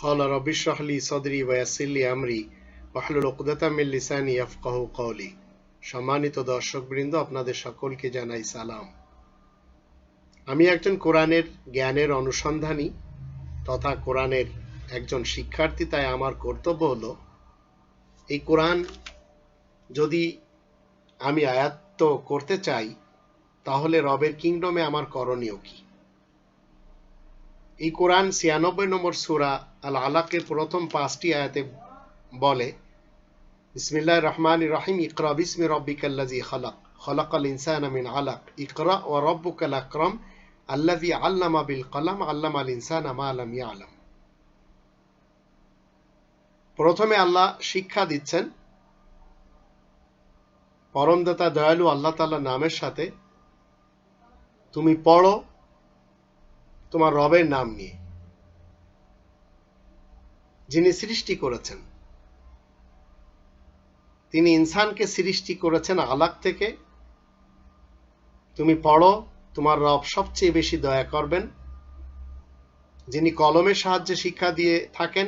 قال رب اشرح لي صدري ويسر لي امري واحلل عقدة من লিসানি ইয়াফকাহু কওলি সম্মানিত দর্শকবৃন্দ আপনাদের সকলকে জানাই সালাম আমি একজন কোরআনের জ্ঞানের অনুসন্ধানী তথা কোরআনের একজন শিক্ষার্থী তাই আমার কর্তব্য হলো এই কোরআন যদি আমি আয়াত্ত করতে চাই তাহলে রবের কিংডমে আমার করণীয় কি এই কোরআন ছিয়ানব্বই নম্বর সুরা আল আলাকের প্রথম পাঁচটি আয়াতে বলে, বিসমিল্লাহ রহমান রহিম, ইকরা বিসমি রব্বিকাল্লাজি খালাক, খলাকাল ইনসান মিন আলাক, ইকরা ও রব্বুকাল আকরম আল্লাজি আল্লামা বিল কলাম আল্লাম আল ইনসান আমা আলাম আলম প্রথমে আল্লাহ শিক্ষা দিচ্ছেন, পরমদাতা দয়ালু আল্লাহ তাল্লাহ নামের সাথে, তুমি পড়ো তোমার রবের নাম নিয়ে, যিনি সৃষ্টি করেছেন। তিনি ইনসানকে সৃষ্টি করেছেন আলাক থেকে। তুমি পড়ো, তোমার রব সবচেয়ে বেশি দয়া করবেন, যিনি কলমের সাহায্যে শিক্ষা দিয়ে থাকেন,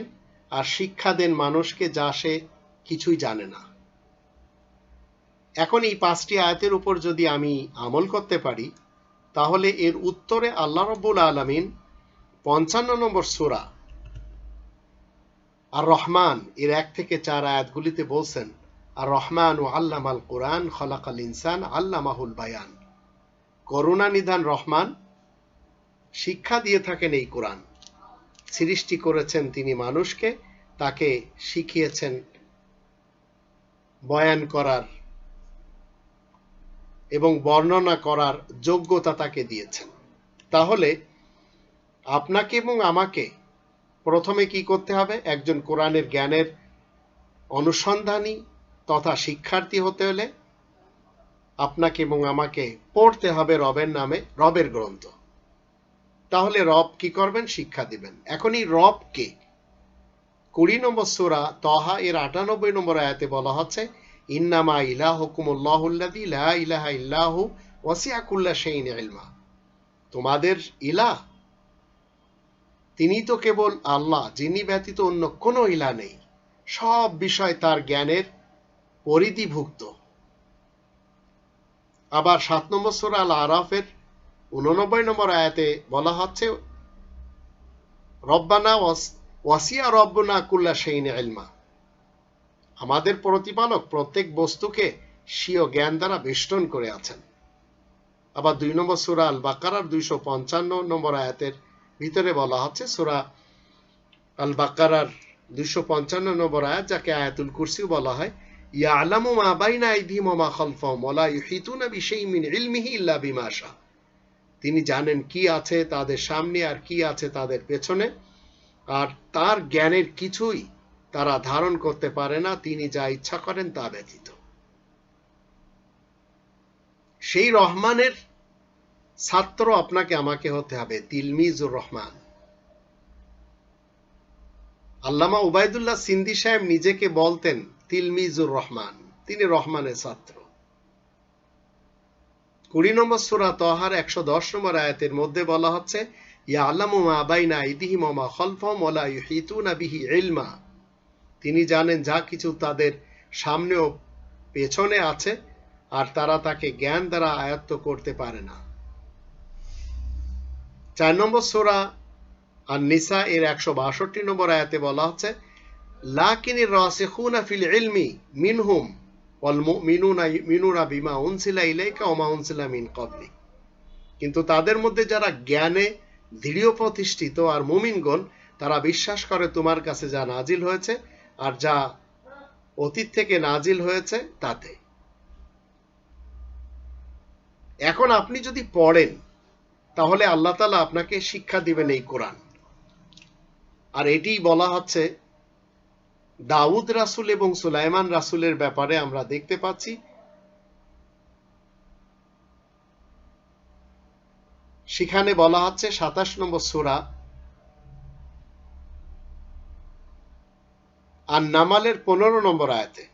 আর শিক্ষা দেন মানুষকে যা সে কিছুই জানে না। এখন এই পাঁচটি আয়াতের উপর যদি আমি আমল করতে পারি তাহলে এর উত্তরে আল্লাহ রব্বুল আলমিন পঞ্চান্ন নম্বর সুরা আর রহমান এর এক থেকে চার আয়াতগুলিতে বলছেন আর রহমান ও আল্লাম আল কোরআন খলাক আল ইনসান, আল্লামাহুল বায়ান। করুণা নিধান রহমান, শিক্ষা দিয়ে থাকেন এই কোরআন। সৃষ্টি করেছেন তিনি মানুষকে, তাকে শিখিয়েছেন বয়ান করার এবং বর্ণনা করার যোগ্যতা তাকে দিয়েছেন। তাহলে আপনাকে এবং আমাকে প্রথমে কি করতে হবে? একজন কোরআনের জ্ঞানের অনুসন্ধানী তথা শিক্ষার্থী হতে হলে আপনাকে এবং আমাকে পড়তে হবে রবের নামে, রবের গ্রন্থ। তাহলে রব কি করবেন? শিক্ষা দিবেন। এখন এই রব কে কুড়ি নম্বর সোরা তহা এর আটানব্বই নম্বর আয়াতে বলা হচ্ছে ইন্নামা ইলাহুকুমুল্লাহুল্লাযী লা ইলাহা ইল্লাহু ওয়াসিআ কুল্লা ইলমা। তোমাদের ইলাহ তিনি তো কেবল আল্লাহ, যিনি ব্যতীত অন্য কোনো ইলা নেই। সব বিষয় তার জ্ঞানের পরিধিভুক্ত। আবার সাত নম্বর সোরা আল আরাফের উননব্বই নম্বর আয়াতে বলা হচ্ছে, রব্বানা ওয়াসিয়া রব্বনা কুল্লা সেইন ইলমা। আমাদের প্রতিপালক প্রত্যেক বস্তুকে স্বীয় জ্ঞান দ্বারা বেষ্টন করে আছেন। আবার দুই নম্বর সুরা আল বাকারার দুইশো পঞ্চান্ন নম্বর আয়াতের ভিতরে বলা হচ্ছে, সুরা আল বাকারার দুইশো পঞ্চান্ন নম্বর আয়াত, যাকে আয়াতুল কুরসিও বলা হয়, ইয়ালামু মা বাইনা আইদিহিম মা খালফাহুম ওয়া লা ইউহিতুনা বিশাইইন মিন ইলমিহি ইল্লা বিমা তিনি জানেন কি আছে তাদের সামনে আর কি আছে তাদের পেছনে, আর তার জ্ঞানের কিছুই তারা ধারণ করতে পারে না, তিনি যা ইচ্ছা করেন তা ব্যতীত। সেই রহমানের ছাত্র আপনাকে আমাকে হতে হবে, তিলমিজুর রহমান। আল্লামা উবায়দুল্লাহ সিন্দি সাহেব নিজেকে বলতেন, তিলমিজুর রহমান, তিনি রহমানের ছাত্র। কুড়ি নম্বর সুরা তহার একশো দশ নম্বর আয়াতের মধ্যে বলা হচ্ছে ইয়া আল্লামু মা বাইনা ইদিহিম ওয়া খালফাহুম ওয়া লা ইউহিতুনা বিহি ইলমা। তিনি জানেন যা কিছু তাদের সামনেও পেছনে আছে আর তারা তাকে জ্ঞান দ্বারা আয়ত্ত করতে পারে না। চার নম্বর সোরা আর নিসা এর একশো বাষট্টি নম্বর আয়াতে বলা হচ্ছে লাকিনির রাসিখুনা ফিল ইলমি মিনহুম ওয়াল মুমিনুনা মিনুনা বিমা উনসিলা ইলাইকা ওমা উনসিলা মিন ক্বাবলি কিন্তু তাদের মধ্যে যারা জ্ঞানে দৃঢ় প্রতিষ্ঠিত আর মুমিনগণ, তারা বিশ্বাস করে তোমার কাছে যা নাজিল হয়েছে আর যা অতীত থেকে নাজিল হয়েছে তাতে। এখন আপনি যদি পড়েন, তাহলে আল্লাহ তালা আপনাকে শিক্ষা দিবেন এই কোরআন। আর এটি বলা হচ্ছে, দাউদ রাসুল এবং সুলাইমান রাসুলের ব্যাপারে আমরা দেখতে পাচ্ছি, সেখানে বলা হচ্ছে সাতাশ নম্বর সুরা আর নামালের পনেরো নম্বর আয়াতে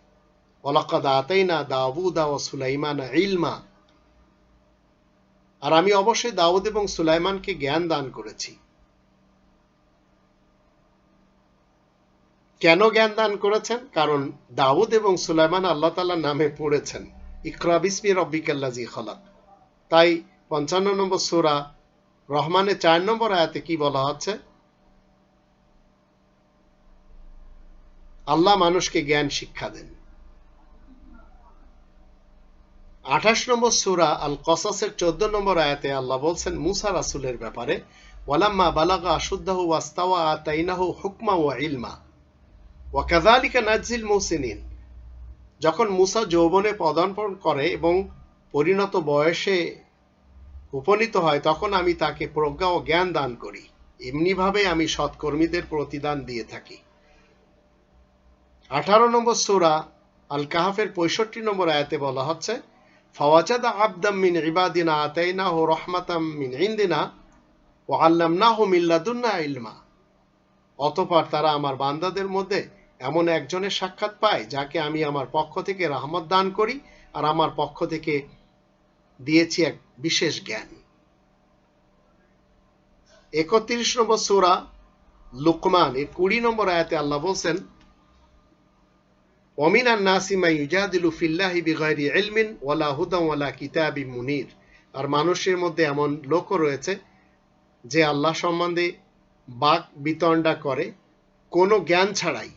ওলাকাদ আতাইনা দাউদা ও সুলাইমান ইলমা। আর আমি অবশ্যই দাউদ এবং সুলাইমানকে জ্ঞান দান করেছি। কেন জ্ঞান দান করেছেন? কারণ দাউদ এবং সুলাইমান আল্লাহ তালার নামে পড়েছেন। ইকরা বিসমি রব্বিকাল্লাজি খলাক। তাই পঞ্চান্ন নম্বর সুরা রহমানের চার নম্বর আয়াতে কি বলা হচ্ছে আল্লাহ মানুষকে জ্ঞান শিক্ষা দেন। আঠাশ নম্বর সুরা আল কসাসের চোদ্দ নম্বর আয়াতে আল্লাহ বলছেন, মুসা রাসুলের ব্যাপারে, ওয়ালাম্মা বালাগা আশুদ্দাহু ওয়াস্তাওয়া আতাইনাহু হুকমা ওয়া ইলমা। ওয়াকাযালিকা নাজিল মুহসিনিন। যখন মুসা যৌবনে পদার্পণ করে এবং পরিণত বয়সে উপনীত হয়, তখন আমি তাকে প্রজ্ঞা ও জ্ঞান দান করি। এমনিভাবে আমি সৎকর্মীদের প্রতিদান দিয়ে থাকি। আঠারো নম্বর সুরা আল কাহাফের পঁয়ষট্টি নম্বর আয়াতে বলা হচ্ছে, ফাওয়াজাদা আবদাম মিন ইবাদিনা আতাইনা ও রহমাতাম মিন ইন্দিনা ও আল্লাম না হো মিল্লাদুন্না ইলমা। অতপর তারা আমার বান্দাদের মধ্যে এমন একজনের সাক্ষাৎ পায় যাকে আমি আমার পক্ষ থেকে রাহমত দান করি আর আমার পক্ষ থেকে দিয়েছি এক বিশেষ জ্ঞান। একত্রিশ নম্বর সুরা লুকমান, এর কুড়ি নম্বর আয়াতে আল্লাহ বলছেন ومن الناس من يجادل في الله بغير علم ولا هدى ولا كتاب منير আর মানুষের মধ্যে এমন লোকও রয়েছে যে আল্লাহ সম্বন্ধে বাক বিতণ্ডা করে কোনো জ্ঞান ছাড়াই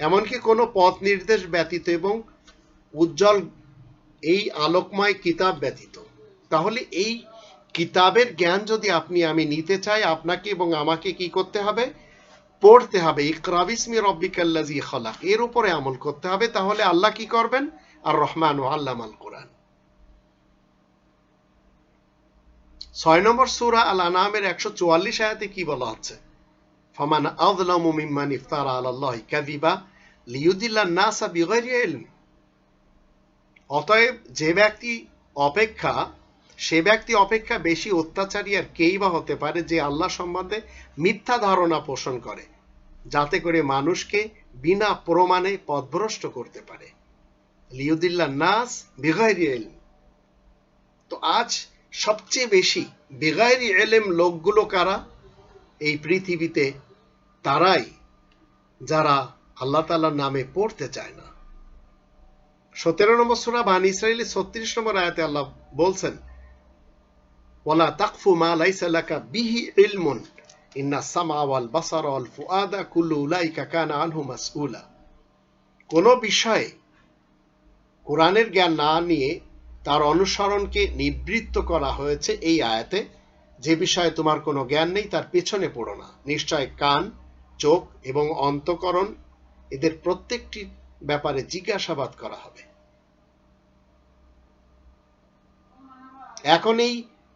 এমনকি কোনো পথ নির্দেশ ব্যতীত এবং উজ্জ্বল এই আলোকময় কিতাব ব্যতীত তাহলে এই কিতাবের জ্ঞান যদি আপনি আমি নিতে চাই আপনাকে এবং আমাকে কি করতে হবে পড়তে হবে ইকরাবিসমি রব্বিকাল্লাজি খলাক, এর উপরে আমল করতে হবে, তাহলে আল্লাহ কি করবেন? আর রহমান ও আল্লাহ আল কোরআন। ছয় নম্বর সুরা আল আনামের একশো চুয়াল্লিশ আয়াতে কি বলা হচ্ছে? ফমান আযলামু মিম্মান ইফতারা আলাল্লাহি কাযিবা লিয়ুদিল্লান নাসা বিগাইরি ইলম। অতএব যে ব্যক্তি অপেক্ষা, সে ব্যক্তি অপেক্ষা বেশি অত্যাচারী আর কেই বা হতে পারে যে আল্লাহ সম্বন্ধে মিথ্যা ধারণা পোষণ করে। যাতে করে মানুষকে বিনা প্রমাণে পথভ্রষ্ট করতে পারে। লিউদিল্লা নাস বিগাইরি এলম তো আজ সবচেয়ে বেশি বেগাইরি এলেম লোকগুলো কারা? এই পৃথিবীতে তারাই যারা আল্লাহ তালার নামে পড়তে চায় না। সতেরো নম্বর সুরা বান ইসরায়েলি ছত্রিশ নম্বর আয়াতে আল্লাহ বলছেন, ওয়ালা তাকফু মা লাইসা লাকা বিহি ইলমুন। ইন্না সামা ওয়াল বাসার ওয়াল ফুআদা কুল্লু উলাইকা কানা আনহু বিষয়ে কোরআনের জ্ঞান না নিয়ে তার অনুসরণকে নিবৃত্ত করা হয়েছে এই আয়াতে, যে বিষয়ে তোমার কোনো জ্ঞান নেই তার পেছনে পড়ো না। নিশ্চয় কান, চোখ এবং অন্তকরণ এদের প্রত্যেকটি ব্যাপারে জিজ্ঞাসাবাদ করা হবে। এখন এই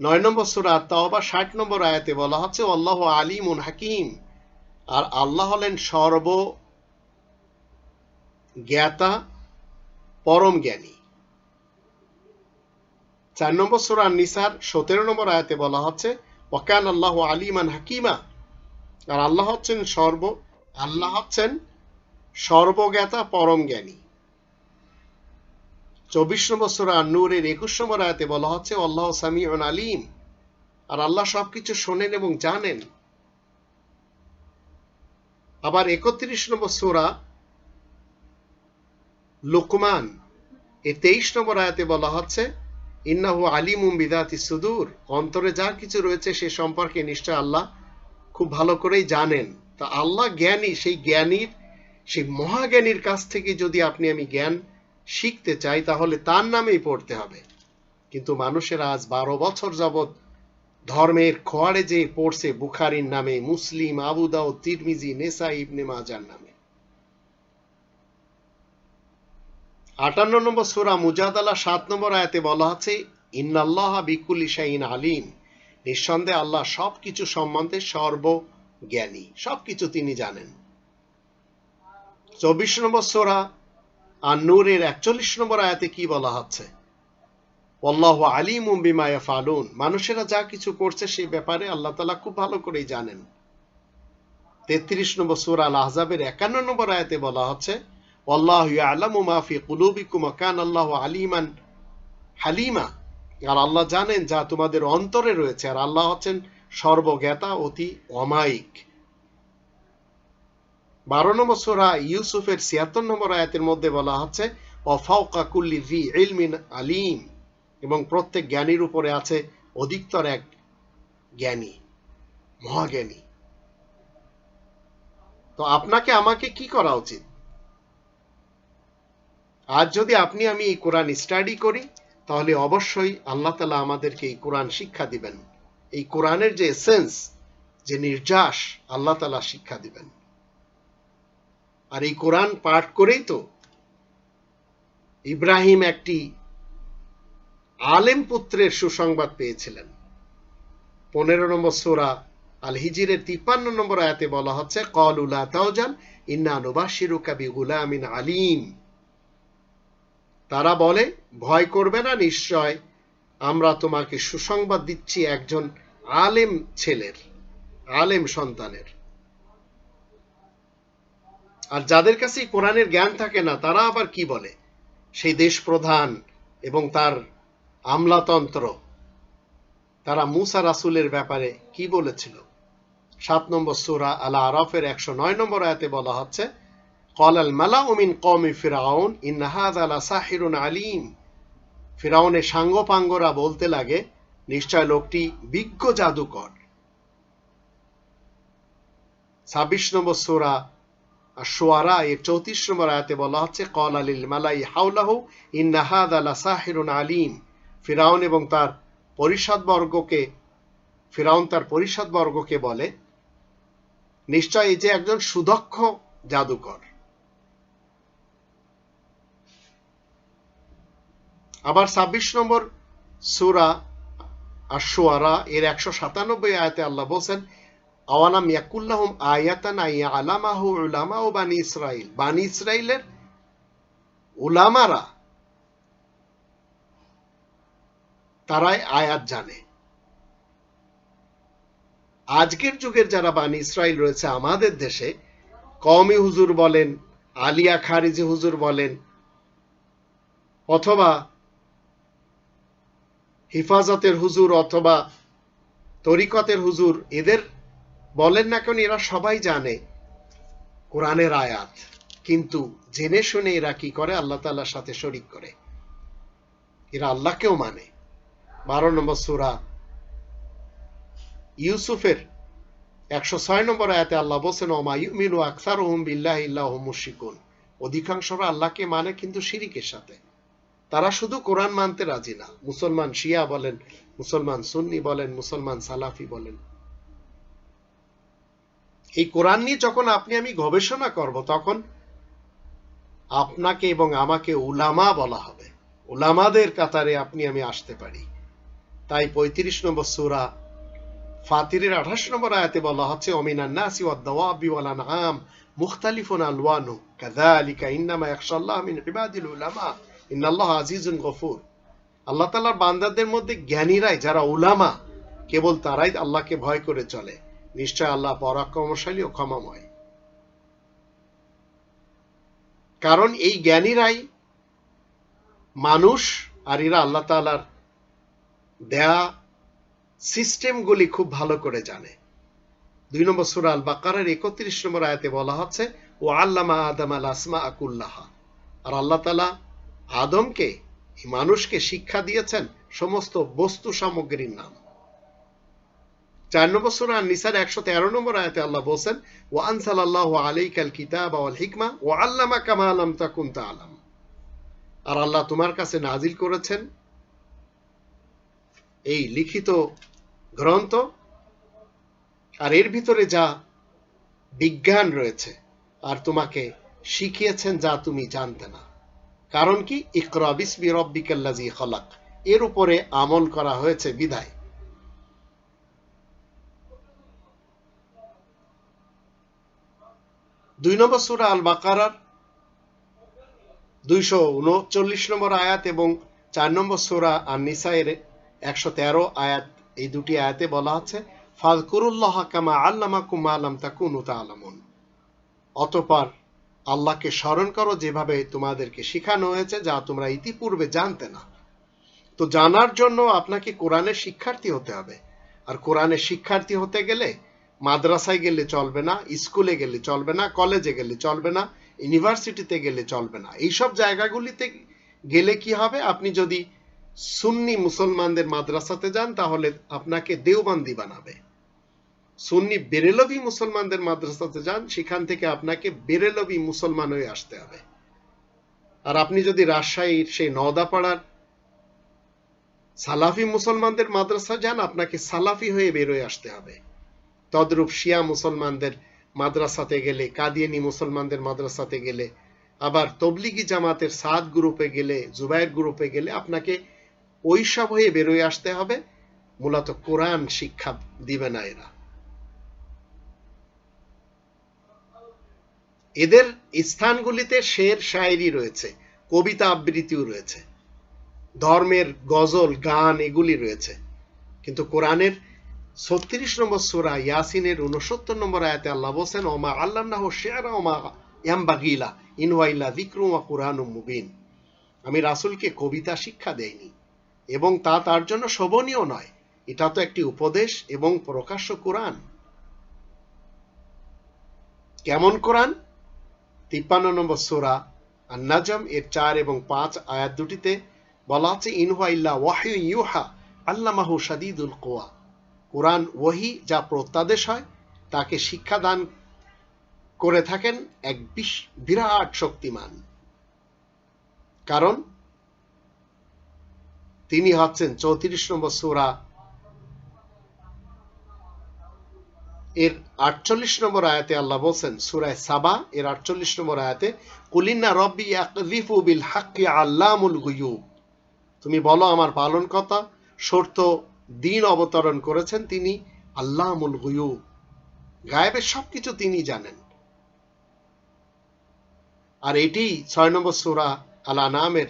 নয় নম্বর সুরা তাওবা ষাট নম্বর আয়াতে বলা হচ্ছে আল্লাহ আলিমুন হাকিম। আর আল্লাহ হলেন সর্ব জ্ঞাতা পরম জ্ঞানী। চার নম্বর সুরা নিসার সতেরো নম্বর আয়াতে বলা হচ্ছে ওকান আল্লাহ আলিমান হাকিমা। আর আল্লাহ হচ্ছেন সর্ব, আল্লাহ হচ্ছেন সর্বজ্ঞাতা, পরম জ্ঞানী। চব্বিশ নম্বর সুরা নূরের একুশ নম্বর আয়াতে বলা হচ্ছে, আল্লাহ সামিউন আলিম। আর আল্লাহ সবকিছু শোনেন এবং জানেন। আবার একত্রিশ নম্বর সুরা লোকমান, এ তেইশ নম্বর আয়াতে বলা হচ্ছে, ইন্নাহু আলিমুম বিদাতি সুদূর। অন্তরে যা কিছু রয়েছে সে সম্পর্কে নিশ্চয় আল্লাহ খুব ভালো করেই জানেন। তা আল্লাহ জ্ঞানী, সেই জ্ঞানীর, সেই মহাজ্ঞানীর কাছ থেকে যদি আপনি আমি জ্ঞান শিখতে চাই, তাহলে তার নামেই পড়তে হবে। কিন্তু মানুষের আজ বারো বছর যাবৎ ধর্মের খোয়াড়ে যে পড়ছে বুখারির নামে, মুসলিম আবুদাও তিরমিজি নেসা ইবনে মাজার নামে। আটান্ন নম্বর সুরা মুজাদালা, সাত নম্বর আয়াতে বলা আছে, ইন্নাল্লাহ বিকুল ইসাইন আলিম। নিঃসন্দেহে আল্লাহ সবকিছু সম্বন্ধে সর্ব সর্বজ্ঞানী। সবকিছু তিনি জানেন। চব্বিশ নম্বর সোরা আর নূরের একচল্লিশ নম্বর আয়াতে কি বলা হচ্ছে? আল্লাহ আলিম বিমা ফালুন মানুষেরা যা কিছু করছে সেই ব্যাপারে আল্লাহ তালা খুব ভালো করেই জানেন। তেত্রিশ নম্বর সুর আল আহজাবের একান্ন নম্বর আয়াতে বলা হচ্ছে আল্লাহ আলামু মাফি কুলুবিকুম কান আল্লাহ আলিমান হালিমা। আর আল্লাহ জানেন যা তোমাদের অন্তরে রয়েছে। আর আল্লাহ হচ্ছেন সর্বজ্ঞাতা, অতি অমায়িক। বারো নম্বর সোরা ইউসুফের ছিয়াত্তর নম্বর আয়াতের মধ্যে বলা হচ্ছে অফাউকা ভি ইলমিন আলিম এবং প্রত্যেক জ্ঞানীর উপরে আছে অধিকতর এক জ্ঞানী, মহাজ্ঞানী। তো আপনাকে, আমাকে কি করা উচিত? আজ যদি আপনি, আমি এই কোরআন স্টাডি করি, তাহলে অবশ্যই আল্লাহ তালা আমাদেরকে এই কোরআন শিক্ষা দিবেন। এই কোরআনের যে এসেন্স যে নির্যাস, আল্লাহ তালা শিক্ষা দিবেন। আর এই কোরআন পাঠ করেই তো ইব্রাহিম একটি আলেম পুত্রের সুসংবাদ পেয়েছিলেন। পনেরো নম্বর সোরা আল হিজিরের তিপ্পান্ন নম্বর আয়াতে বলা হচ্ছে, কল উলা তাওজান, ইন্না কাবি গুলামিন আলিম। তারা বলে, ভয় করবে না, নিশ্চয় আমরা তোমাকে সুসংবাদ দিচ্ছি একজন আলেম ছেলের, আলেম সন্তানের। আর যাদের কাছে কোরআনের জ্ঞান থাকে না, তারা আবার কি বলে? সেই দেশ প্রধান এবং তার আমলাতন্ত্র। তারা মুসা রাসুলের ব্যাপারে কি বলেছিল? সাত নম্বর সুরা আলা আরফের একশো নয় নম্বর আয়াতে বলা হচ্ছে, কলাল মালা কমি ফিরাউন আলা সাহিরুন আলিম। ফিরাউনের সাঙ্গপাঙ্গরা বলতে লাগে, নিশ্চয় লোকটি বিজ্ঞ জাদুকর। ছাব্বিশ নম্বর সুরা সোয়ারা এর চৌত্রিশ নম্বর আয়াতে বলা হচ্ছে কল আলিল মালাই হাউলাহু ইন্নাহাদ আলা সাহিরুন আলিম। ফিরাউন এবং তার বর্গকে, ফিরাউন তার বর্গকে বলে, নিশ্চয় এই যে একজন সুদক্ষ জাদুকর। আবার ছাব্বিশ নম্বর সুরা আশোয়ারা এর একশো সাতানব্বই আয়তে আল্লাহ বলছেন আওয়ালাম ইয়াকুল্লাহম আয়াতান আলামাহু উলামা ও বানি ইসরাইল বানি ইসরাইলের উলামারা তারাই আয়াত জানে। আজকের যুগের যারা বানি ইসরাইল রয়েছে আমাদের দেশে কমি হুজুর বলেন, আলিয়া খারিজি হুজুর বলেন, অথবা হিফাজতের হুজুর অথবা তরিকতের হুজুর, এদের বলেন না কেন এরা সবাই জানে কোরআনের আয়াত, কিন্তু জেনে শুনে এরা কি করে? আল্লাহ তাল্লার সাথে শরিক করে। এরা আল্লাহকেও মানে। বারো নম্বর সুরা ইউসুফের একশো ছয় নম্বর আয়াতে আল্লাহ বলছেন, ওমা ইউমিনু আকসার ওহম বিল্লাহ ইল্লাহ মুশিকুন অধিকাংশরা আল্লাহকে মানে কিন্তু শিরিকের সাথে। তারা শুধু কোরআন মানতে রাজি না। মুসলমান শিয়া বলেন, মুসলমান সুন্নি বলেন, মুসলমান সালাফি বলেন। এই কোরআন নিয়ে যখন আপনি, আমি গবেষণা করব, তখন আপনাকে এবং আমাকে উলামা বলা হবে। উলামাদের কাতারে আপনি, আমি আসতে পারি। তাই পঁয়ত্রিশ নম্বর সুরা ফাতিরের আঠাশ নম্বর আয়াতে বলা হচ্ছে নাসি মুখতালিফুন আলওয়ানু ইন্নামা মিন ইবাদিল উলামা ইন্নাল্লাহ আজিজুন গফুর। আল্লাহ তাআলার বান্দাদের মধ্যে জ্ঞানীরাই, যারা উলামা, কেবল তারাই আল্লাহকে ভয় করে চলে। নিশ্চয় আল্লাহ পরাক্রমশালী ও ক্ষমাময়। কারণ এই জ্ঞানীরাই মানুষ আর এরা আল্লাহ তালার দেয়া সিস্টেমগুলি খুব ভালো করে জানে। দুই নম্বর সুরা আল বাকারের একত্রিশ নম্বর আয়াতে বলা হচ্ছে ও আল্লামা আদম আল আসমা আকুল্লাহা আর আল্লাহ তালা আদমকে মানুষকে শিক্ষা দিয়েছেন সমস্ত বস্তু সামগ্রীর নাম। চার নম্বর সুরা নিসার একশো তেরো নম্বর আয়াতে আল্লাহ বলছেন ও আনসাল আল্লাহ আলাইকাল কিতাব আল হিকমা ও আল্লামা কামা আলাম তাকুন তা আলাম আর আল্লাহ তোমার কাছে নাজিল করেছেন এই লিখিত গ্রন্থ, আর এর ভিতরে যা বিজ্ঞান রয়েছে, আর তোমাকে শিখিয়েছেন যা তুমি জানতে না। কারণ কি? ইকরা বিসমি রব্বিকাল্লাজি খলাক। এর উপরে আমল করা হয়েছে বিদায় দুই নম্বর সুরা আল বাকারার দুইশো উনচল্লিশ নম্বর আয়াত এবং চার নম্বর সোরা আর নিসাইয়ের একশো তেরো আয়াত, এই দুটি আয়াতে বলা হচ্ছে ফাজকুরুল্লাহ কামা আল্লামা কুমা আলাম তাকুনু তালামুন অতপর আল্লাহকে স্মরণ করো যেভাবে তোমাদেরকে শেখানো হয়েছে, যা তোমরা ইতিপূর্বে জানতে না। তো জানার জন্য আপনাকে কোরআনের শিক্ষার্থী হতে হবে। আর কোরআনের শিক্ষার্থী হতে গেলে মাদ্রাসায় গেলে চলবে না, স্কুলে গেলে চলবে না, কলেজে গেলে চলবে না, ইউনিভার্সিটিতে গেলে চলবে না। এইসব জায়গাগুলিতে গেলে কি হবে? আপনি যদি সুন্নি মুসলমানদের মাদ্রাসাতে যান, তাহলে আপনাকে দেওবান্দি বানাবে। সুন্নি বেরেলভি মুসলমানদের মাদ্রাসাতে যান, সেখান থেকে আপনাকে বেরেলভি মুসলমান হয়ে আসতে হবে। আর আপনি যদি রাজশাহীর সেই নওদাপাড়ার সালাফি মুসলমানদের মাদ্রাসা যান, আপনাকে সালাফি হয়ে বেরোয় আসতে হবে। তদ্রূপ শিয়া মুসলমানদের মাদ্রাসাতে গেলে, কাদিয়ানি মুসলমানদের মাদ্রাসাতে গেলে, আবার তবলিগি জামাতের সাদ গ্রুপে গেলে জুবাইর গ্রুপে গেলে আপনাকে ওইসব হয়ে বেরোয় আসতে হবে। মূলত কোরআন শিক্ষা দিবে না এরা। এদের স্থানগুলিতে শের শায়েরি রয়েছে, কবিতা আবৃত্তিও রয়েছে, ধর্মের গজল, গান এগুলি রয়েছে। কিন্তু কোরআনের ছত্রিশ নম্বর সুরা ইয়াসিনের উনসত্তর নম্বর আয়াতে আল্লাহ বলছেন, ওমা আল্লাহ শেয়ারা ওমা ইয়াম্বাগিলা ইনওয়াইলা বিক্রমা কুরআন মুবিন। আমি রাসুলকে কবিতা শিক্ষা দেইনি এবং তা তার জন্য শোভনীয় নয়। এটা তো একটি উপদেশ এবং প্রকাশ্য কোরআন। কেমন কোরআন? তিপ্পান্ন নম্বর সোরা আর নাজম এর চার এবং পাঁচ আয়াত দুটিতে বলা আছে ইনহা ইল্লা ওয়াহি ইউহা আল্লামাহু সাদিদুল কোয়া কোরআন ওহি যা প্রত্যাদেশ হয়, তাকে শিক্ষা দান করে থাকেন এক বিরাট শক্তিমান। কারণ তিনি হচ্ছেন চৌত্রিশ নম্বর সুরা এর আটচল্লিশ নম্বর আয়াতে আল্লাহ বলছেন, সুরায় সাবা এর আটচল্লিশ নম্বর আয়াতে, কুলিন্না রব্বি ইয়াকযিফু বিল হাক্কি আল্লামুল গুয়ুব। তুমি বলো আমার পালন কথা সত্য দিন অবতরণ করেছেন তিনি আল্লামুল গুয়ুব। গায়েবের সবকিছু তিনি জানেন। আর এটি ছয় নম্বর সুরা আল আনামের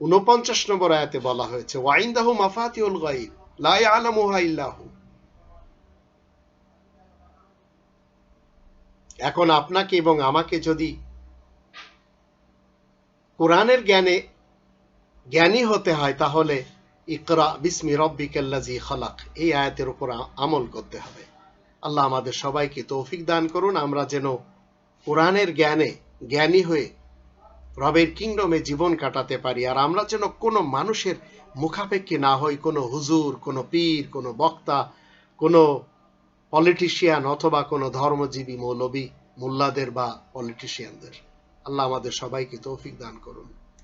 উনপঞ্চাশ নম্বর আয়াতে বলা হয়েছে গাইব এখন আপনাকে এবং আমাকে যদি কোরআনের জ্ঞানে জ্ঞানী হতে হয়, তাহলে ইকরা বিসমি রব্বিকাল্লাজি খলাক। এই আয়াতের উপর আমল করতে হবে। আল্লাহ আমাদের সবাইকে তৌফিক দান করুন। আমরা যেন কোরআনের জ্ঞানে জ্ঞানী হয়ে রবের কিংডমে জীবন কাটাতে পারি। আর আমরা যেন কোনো মানুষের মুখাপেক্ষী না হই, কোনো হুজুর, কোনো পীর, কোনো বক্তা, কোনো পলিটিশিয়ান অথবা কোনো ধর্মজীবী, মৌলবী, মোল্লাদের বা পলিটিশিয়ানদের। আল্লাহ আমাদের সবাইকে তৌফিক দান করুন।